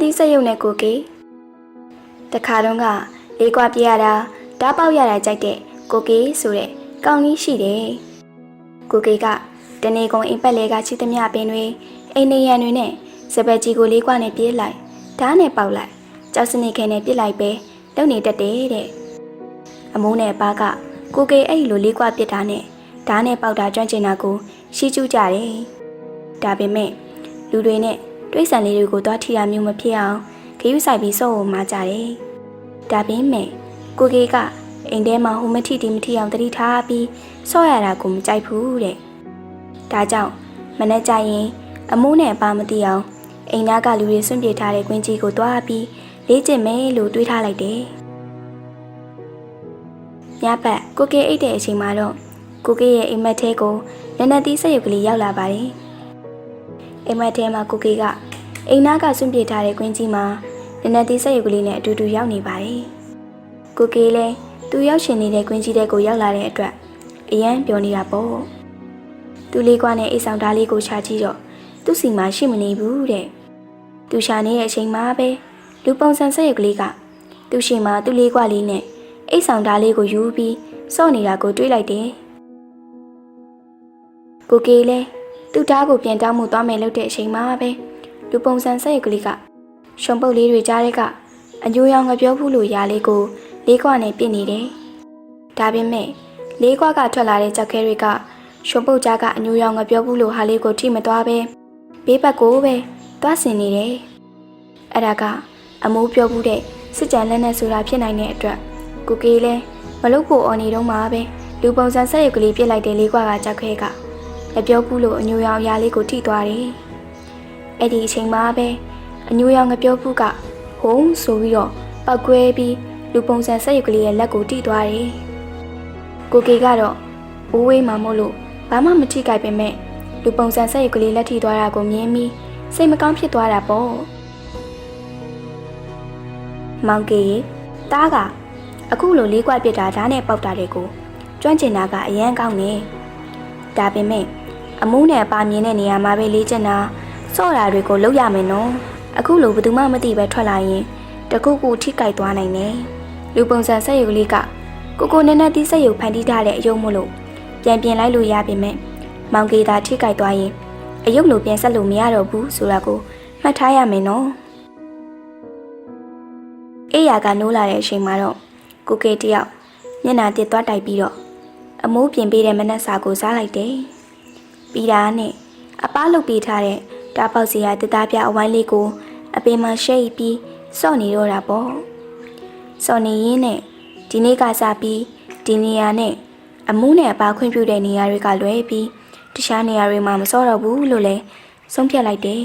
သီးစက်ရုပ်နဲ့ကိုကေတခါတော့ကလေးကွာပြရတာဓာတ်ပေါက်ရတာကြိုက်တဲ့ကိုကေဆိုတဲ့ကောင်းကြီးရှိတယ်ကိုကေကတနေကုန်အိမ်ပတ်လဲကချစ်သမျှပင်တွေအိမ်နေရန်တွေနဲ့စပက်ကြီးကိုလေးကွာနဲ့ပြေးလိုက်ဓာတ်နဲ့ပေါက်လိုက်ကြောက်စနေခဲနဲ့ပြစ်လိုက်ပဲလုံနေတတ်တယ်တဲ့အမိုးနဲ့ပါကကိုကေအဲ့လိုလေးကွာပြစ်တာနဲ့ဓာတ်နဲ့ပေါက်တာကျွမ်းကျင်တာကိုရှိကျူးကြတယ်ဒါပေမဲ့လူတွေနဲ့ တွေးဆန်လေးတွေကိုသွားထိတာမျိုးမဖြစ်အောင်ခရုဆိုင်ပြီးစော့ဖို့မှာကြတယ်ဒါပေမဲ့ကိုကေကအိမ်ထဲမှာဟိုမထိတီမထိအောင်တတိထားပြီးစော့ရတာကိုမကြိုက်ဘူးတဲ့ဒါကြောင့်မနေ့ကျရင်အမိုးနဲ့အပါမသိအောင်အိမ်သားကလူတွေစွန့်ပြေထားတဲ့ကွင်းကြီးကိုသွားပြီးလေးကျင်မယ်လို့တွေးထားလိုက်တယ်။ညဘက်ကိုကေအိတ်တဲ့အချိန်မှာတော့ကိုကေရဲ့အိမ်မက်ထဲကိုနနသီးစက်ရုပ်ကလေးရောက်လာပါတယ်။ အိမ်မက်ထဲမှာကိုကေကအိမ်သားကစွန့်ပြေထားတဲ့ကွင်းကြီးမှာနနသီးစက်ရုပ်ကလေးနဲ့အတူတူရောက်နေပါတယ်။ကိုကေလည်းသူရောက်ရှင်နေတဲ့ကွင်းကြီးတဲ့ကိုရောက်လာတဲ့အတွက်အရန်ပျော်နေတာပေါ့။သူလေးကွာနဲ့အိတ်ဆောင်ဓာတ်လေးကိုချကြည့်တော့သူ့စီမှာရှိမနေဘူးတဲ့။သူရှာနေတဲ့အချိန်မှာပဲလူပုံစံဆက်ရုပ်ကလေးကသူ့ရှိမှာသူ့လေးကွာလေးနဲ့အိတ်ဆောင်ဓာတ်လေးကိုယူပြီးစော့နေတာကိုတွေးလိုက်တယ်။ကိုကေလည်း သူ့ဓာတ်ကိုပြန်တောင်းမှုသွားမယ်လို့တဲ့အချိန်မှာပဲလူပုံစံဆက်ရုပ်ကလေးကရှုံပုတ်လေးတွေကြားတဲ့ကအညိုရောင်ငပြောဘူးလို့ရာလေးကိုလေးကွာနဲ့ပြစ်နေတယ်။ဒါပေမဲ့လေးကွာကထွက်လာတဲ့ကြောက်ခဲတွေကရှုံပုတ်ကြားကအညိုရောင်ငပြောဘူးလို့ဟာလေးကိုထိမသွားပဲဘေးဘက်ကိုပဲသွားဆင်နေတယ်။အဲ့ဒါကအမိုးပြောဘူးတဲ့စစ်ကြံလက်နဲ့ဆိုတာဖြစ်နိုင်တဲ့အတွက်ကိုကေလည်းမလုပ်ဖို့အော်နေတော့မှပဲလူပုံစံဆက်ရုပ်ကလေးပြစ်လိုက်တဲ့လေးကွာကကြောက်ခဲက မပြောဘူးလို့အညိုရောင်အရာလေးကိုထိသွားတယ်။အဲ့ဒီအချိန်မှာပဲအညိုရောင်ငပြောဘူးကဟုံးဆိုပြီးတော့ပောက်ကွဲပြီးလူပုံစံဆက်ရုပ်ကလေးရဲ့လက်ကိုထိသွားတယ်။ကိုကေကတော့အိုးဝေးမှမို့လို့ဘာမှမထိကြိုက်ပေမဲ့လူပုံစံဆက်ရုပ်ကလေးလက်ထိသွားတာကိုမြင်ပြီးစိတ်မကောင်းဖြစ်သွားတာပေါ့မောင်ကေရေတားကအခုလိုလေးကွက်ပြစ်တာဓာတ်နဲ့ပေါက်တာတွေကိုကျွမ်းကျင်တာကအရန်ကောင်းနေဒါပေမဲ့ အမှုနဲ့ပါမြင်တဲ့နေရာမှာပဲလေးကျင်တာစော့တာတွေကိုလုပ်ရမယ်နော်အခုလိုဘယ်သူမှမသိပဲထွက်လာရင်တခုခုထိကြိုက်သွားနိုင်တယ်လူပုံစံဆက်ရုပ်လေးကကိုကိုနဲ့နဲ့တီးဆက်ရုပ်ဖန်တီးထားတဲ့အယုံမို့လို့ပြန်ပြင်လိုက်လို့ရပါမယ်မောင်ကေသာထိကြိုက်သွားရင်အယုတ်လိုပြန်ဆက်လို့မရတော့ဘူးဆိုတာကိုမှတ်ထားရမယ်နော်အေးရကနိုးလာတဲ့အချိန်မှာတော့ကိုကေတယောက်မျက်နှာတစ်သွားတိုက်ပြီးတော့အမိုးပြင်ပေးတဲ့မနက်စာကိုစားလိုက်တယ် ပြီးတာနဲ့အပားလုတ်ပေးထားတဲ့တားပေါက်စီရတစ်သားပြအဝိုင်းလေးကို အပင်မှာရှိတ်ပြီးစော့နေတော့တာပေါ့စော့နေရင်းနဲ့ဒီနေ့ကစပြီးဒီနေရာနဲ့အမှုနဲ့အပါခွင့်ပြုတဲ့နေရာတွေကလွဲပြီးတခြားနေရာတွေမှာမစော့တော့ဘူးလို့လဲဆုံးဖြတ်လိုက်တယ်